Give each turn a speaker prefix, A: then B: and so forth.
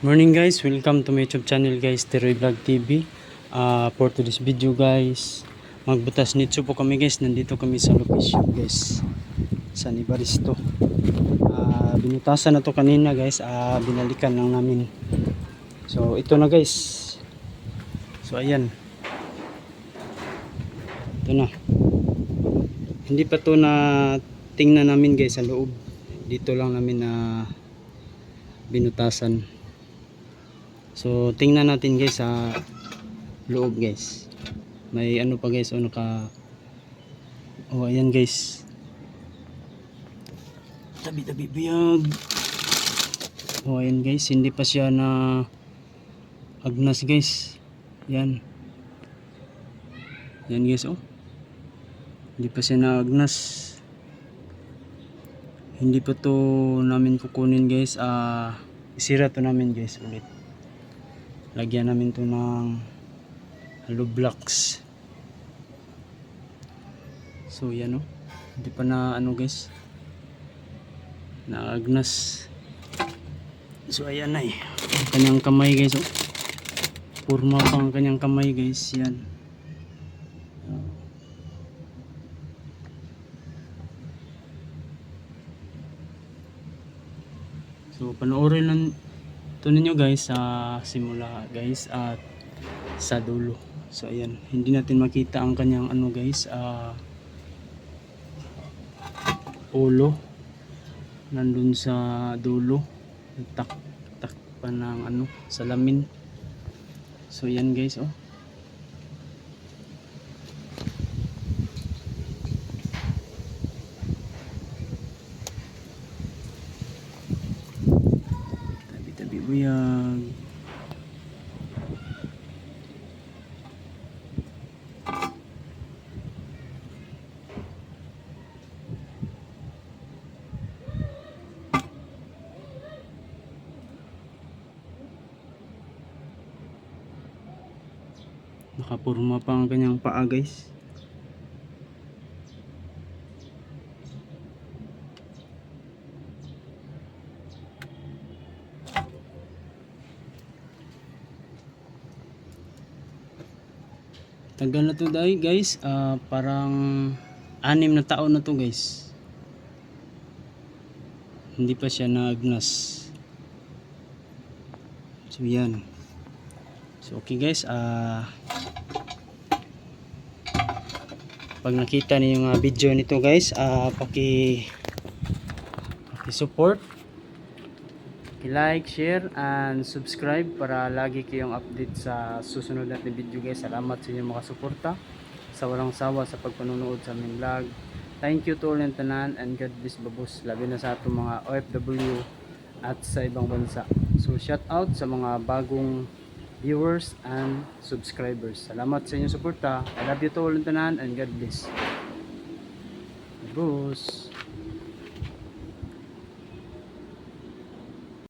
A: Morning guys, welcome to my YouTube channel guys, Teroy Vlog TV. Uh, for today's video guys, magbutas nitso po kami guys, nandito kami sa location guys, sa Nibaristo. Uh, binutasan na to kanina guys, uh, binalikan lang namin. So ito na guys. So ayan. Ito na. Hindi pa to na tingnan namin guys sa loob. Dito lang namin na binutasan. So tingnan natin guys sa loob guys. May ano pa guys, ano ka Oh, ayan guys. Tabi-tabi biyag. Oh, ayan guys, hindi pa siya na agnas guys. Yan. Yan guys, oh. Hindi pa siya na agnas. Hindi pa to namin kukunin guys. Ah, isira to namin guys ulit lagyan namin to ng hollow blocks so yan o hindi pa na ano guys. Naagnas so ayan na eh ang kanyang kamay guys oh. purma pa ang kanyang kamay guys. Yan. So panoorin lang ito ninyo guys sa simula guys at sa dulo. So ayan. Hindi natin makita ang kanyang ano guys ah ulo. Nandun sa dulo. Tak tak pa ng ano salamin. So yan guys oh buyag nakapurma pa ang kanyang paa guys tagal na to dahil guys. Ah, parang anim na taon na to guys. Hindi pa siya naagnas. So yan. So okay guys. Ah pag nakita niyo yung ah, video nito guys ah paki paki support like, share, and subscribe para lagi kayong update sa susunod natin video guys. Salamat sa inyong mga suporta sa walang sawa sa pagpanonood sa aming vlog. Thank you to all and tanan and God bless babos. Labi na sa atong mga OFW at sa ibang bansa. So shout out sa mga bagong viewers and subscribers. Salamat sa inyong suporta. I love you to all and tanan and God bless. Babos.